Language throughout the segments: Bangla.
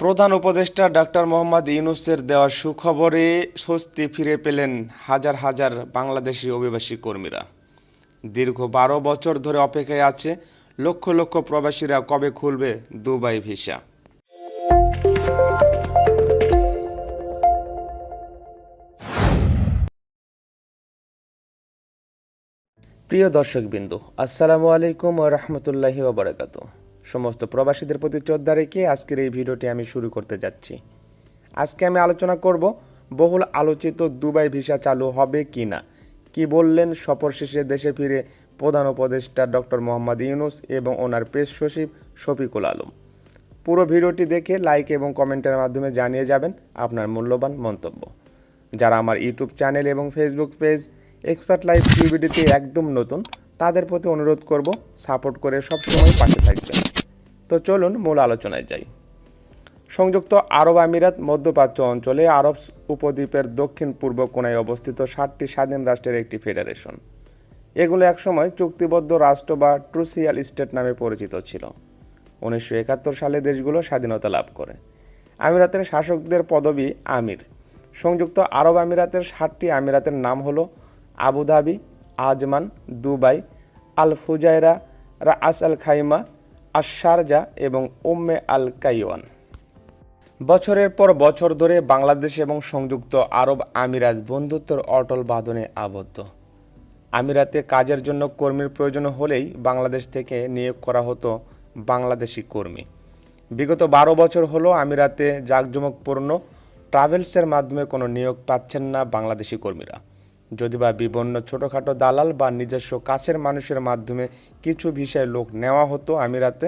প্রধান উপদেষ্টা ডাক্তার মোহাম্মদ ইউনুসের দেওয়া সুখবরে স্বস্তি ফিরে পেলেন হাজার হাজার বাংলাদেশি অভিবাসী কর্মীরা। দীর্ঘ বারো বছর ধরে অপেক্ষায় আছে লক্ষ লক্ষ প্রবাসীরা কবে খুলবে দুবাই ভিসা। প্রিয় দর্শকবিন্দু, আসসালামু আলাইকুম ও রহমতুল্লাহি সমস্ত প্রবাসীদের প্রতি শ্রদ্ধা রেখে আজকের এই ভিডিওটি আমি শুরু করতে যাচ্ছি। আজকে আমি আলোচনা করব বহুল আলোচিত দুবাই ভিসা চালু হবে কি না কি বললেন সফর শেষে দেশে ফিরে প্রধান উপদেষ্টা ডক্টর মোহাম্মদ ইউনুস এবং ওনার প্রেস সচিব শফিকুল আলম। পুরো ভিডিওটি দেখে লাইক এবং কমেন্টের মাধ্যমে জানিয়ে যাবেন আপনার মূল্যবান মন্তব্য। যারা আমার ইউটিউব চ্যানেল এবং ফেসবুক পেজ এক্সপার্ট লাইভ টিভিডিতে একদম নতুন, তাদের প্রতি অনুরোধ করব সাপোর্ট করে সবসময় পাশে থাকবেন। তো চলুন মূল আলোচনায় যাই। সংযুক্ত আরব আমিরাত মধ্যপ্রাচ্য অঞ্চলে আরব উপদ্বীপের দক্ষিণ পূর্ব কোণায় অবস্থিত ষাটটি স্বাধীন রাষ্ট্রের একটি ফেডারেশন। এগুলো একসময় চুক্তিবদ্ধ রাষ্ট্র বা ট্রুসিয়াল স্টেট নামে পরিচিত ছিল। উনিশশো একাত্তর সালে দেশগুলো স্বাধীনতা লাভ করে। আমিরাতের শাসকদের পদবি আমির। সংযুক্ত আরব আমিরাতের ষাটটি আমিরাতের নাম হলো Abu Dhabi, Ajman, Dubai Al Fujairah Ras Al Khaimah Ash Sharjah এবং উম্মে আল কাইওয়ান বছরের পর বছর ধরে বাংলাদেশ এবং সংযুক্ত আরব আমিরাত বন্ধুত্বের অটল বাঁধনে আবদ্ধ। আমিরাতে কাজের জন্য কর্মীর প্রয়োজন হলেই বাংলাদেশ থেকে নিয়োগ করা হতো বাংলাদেশি কর্মী। বিগত বারো বছর হলো আমিরাতে জাঁকজমকপূর্ণ ট্রাভেলসের মাধ্যমে কোনো নিয়োগ পাচ্ছেন না বাংলাদেশি কর্মীরা। যদি বা বিভিন্ন ছোটোখাটো দালাল বা নিজস্ব কাছের মানুষের মাধ্যমে কিছু ভিসায় লোক নেওয়া হতো আমিরাতে,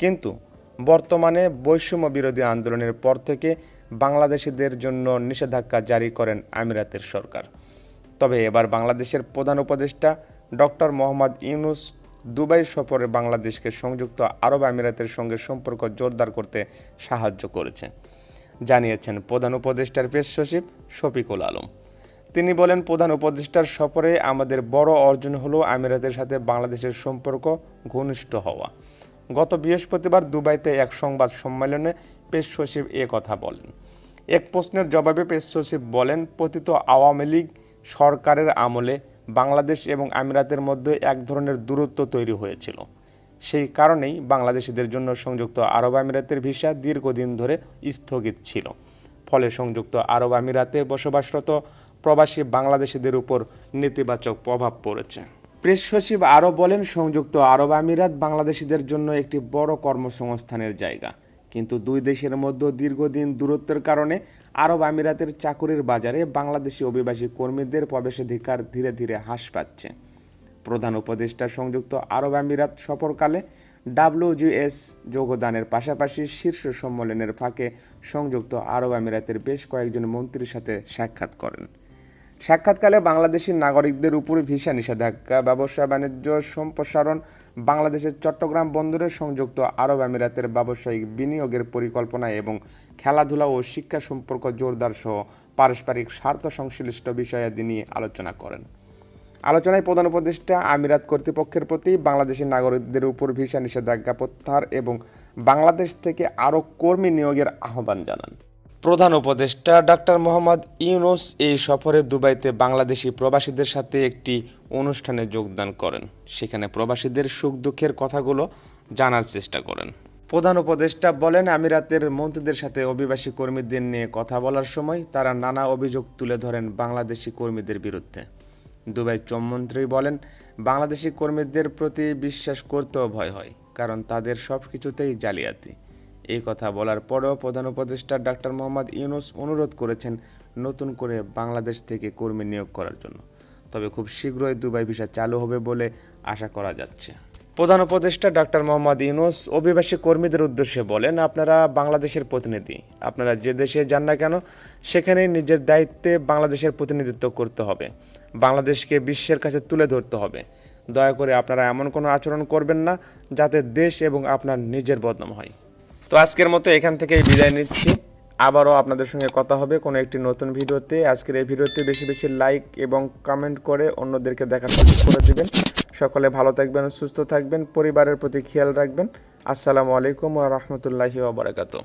কিন্তু বর্তমানে বৈষম্য বিরোধী আন্দোলনের পর থেকে বাংলাদেশিদের জন্য নিষেধাজ্ঞা জারি করেন আমিরাতের সরকার। তবে এবার বাংলাদেশের প্রধান উপদেষ্টা ডক্টর মোহাম্মদ ইউনুস দুবাই সফরে বাংলাদেশকে সংযুক্ত আরব আমিরাতের সঙ্গে সম্পর্ক জোরদার করতে সাহায্য করেছে জানিয়েছেন প্রধান উপদেষ্টার প্রেস সচিব শফিকুল আলম। তিনি বলেন, প্রধান উপদেষ্টার সফরে আমাদের বড় অর্জন হলো আমিরাতের সাথে বাংলাদেশের সম্পর্ক ঘনিষ্ঠ হওয়া। গত বৃহস্পতিবার দুবাইতে এক সংবাদ সম্মেলনে পেশ সচিব এ কথা বলেন। এক প্রশ্নের জবাবে পেশ সচিব বলেন, পতিত আওয়ামী লীগ সরকারের আমলে বাংলাদেশ এবং আমিরাতের মধ্যে এক ধরনের দূরত্ব তৈরি হয়েছিল। সেই কারণেই বাংলাদেশিদের জন্য সংযুক্ত আরব আমিরাতের ভিসা দীর্ঘদিন ধরে স্থগিত ছিল। ফলে সংযুক্ত আরব আমিরাতে বসবাসরত প্রবাসী বাংলাদেশিদের উপর নেতিবাচক প্রভাব পড়েছে। প্রেস সচিব আরও বলেন, সংযুক্ত আরব আমিরাত বাংলাদেশিদের জন্য একটি বড় কর্মসংস্থানের জায়গা। কিন্তু দুই দেশের মধ্যে দীর্ঘদিন দূরত্বের কারণে আরব আমিরাতের চাকুরির বাজারে বাংলাদেশি অভিবাসী কর্মীদের প্রবেশাধিকার ধীরে ধীরে হ্রাস পাচ্ছে। প্রধান উপদেষ্টা সংযুক্ত আরব আমিরাত সফরকালে ডাব্লিউজিএস যোগদানের পাশাপাশি শীর্ষ সম্মেলনের ফাঁকে সংযুক্ত আরব আমিরাতের বেশ কয়েকজন মন্ত্রীর সাথে সাক্ষাৎ করেন। সাক্ষাৎকালে বাংলাদেশি নাগরিকদের উপর ভিসা নিষেধাজ্ঞা, ব্যবসা বাণিজ্য সম্প্রসারণ, বাংলাদেশের চট্টগ্রাম বন্দরের সংযুক্ত আরব আমিরাতের ব্যবসায়িক বিনিয়োগের পরিকল্পনা এবং খেলাধুলা ও শিক্ষা সম্পর্ক জোরদার সহ পারস্পরিক স্বার্থ সংশ্লিষ্ট বিষয়াদি নিয়ে আলোচনা করেন। আলোচনায় প্রধান উপদেষ্টা আমিরাত কর্তৃপক্ষের প্রতি বাংলাদেশের নাগরিকদের উপর ভিসা নিষেধাজ্ঞা প্রত্যাহার এবং বাংলাদেশ থেকে আরও কর্মী নিয়োগের আহ্বান জানান। প্রধান উপদেষ্টা ডাক্তার মোহাম্মদ ইউনুস এই সফরে দুবাইতে বাংলাদেশি প্রবাসীদের সাথে একটি অনুষ্ঠানে যোগদান করেন। সেখানে প্রবাসীদের সুখ দুঃখের কথাগুলো জানার চেষ্টা করেন। প্রধান উপদেষ্টা বলেন, আমিরাতের মন্ত্রীদের সাথে অভিবাসী কর্মীদের নিয়ে কথা বলার সময় তারা নানা অভিযোগ তুলে ধরেন বাংলাদেশি কর্মীদের বিরুদ্ধে। দুবাই চমমন্ত্রী বলেন, বাংলাদেশি কর্মীদের প্রতি বিশ্বাস করতেও ভয় হয়, কারণ তাদের সব কিছুতেই জালিয়াতি। এই কথা বলার পরেও প্রধান উপদেষ্টা ডাক্তার মোহাম্মদ ইউনুস অনুরোধ করেছেন নতুন করে বাংলাদেশ থেকে কর্মী নিয়োগ করার জন্য। তবে খুব শীঘ্রই দুবাই ভিসা চালু হবে বলে আশা করা যাচ্ছে। প্রধান উপদেষ্টা ডাক্তার মোহাম্মদ ইউনুস অভিবাসী কর্মীদের উদ্দেশ্যে বলেন, আপনারা বাংলাদেশের প্রতিনিধি। আপনারা যে দেশে যান না কেন, সেখানে নিজের দায়িত্বে বাংলাদেশের প্রতিনিধিত্ব করতে হবে। বাংলাদেশকে বিশ্বের কাছে তুলে ধরতে হবে। দয়া করে আপনারা এমন কোনো আচরণ করবেন না যাতে দেশ এবং আপনার নিজের বদনাম হয়। তো আজকের মতো এখান থেকেই বিদায় নিচ্ছি। আবারও আপনাদের সঙ্গে কথা হবে কোনো একটি নতুন ভিডিওতে। আজকের এই ভিডিওতে বেশি বেশি লাইক এবং কমেন্ট করে অন্যদেরকে দেখার সুযোগ করে দেবেন। সকলে ভালো থাকবেন, সুস্থ থাকবেন, পরিবারের প্রতি খেয়াল রাখবেন। আসসালামু আলাইকুম ওয়া বারাকাতুহু।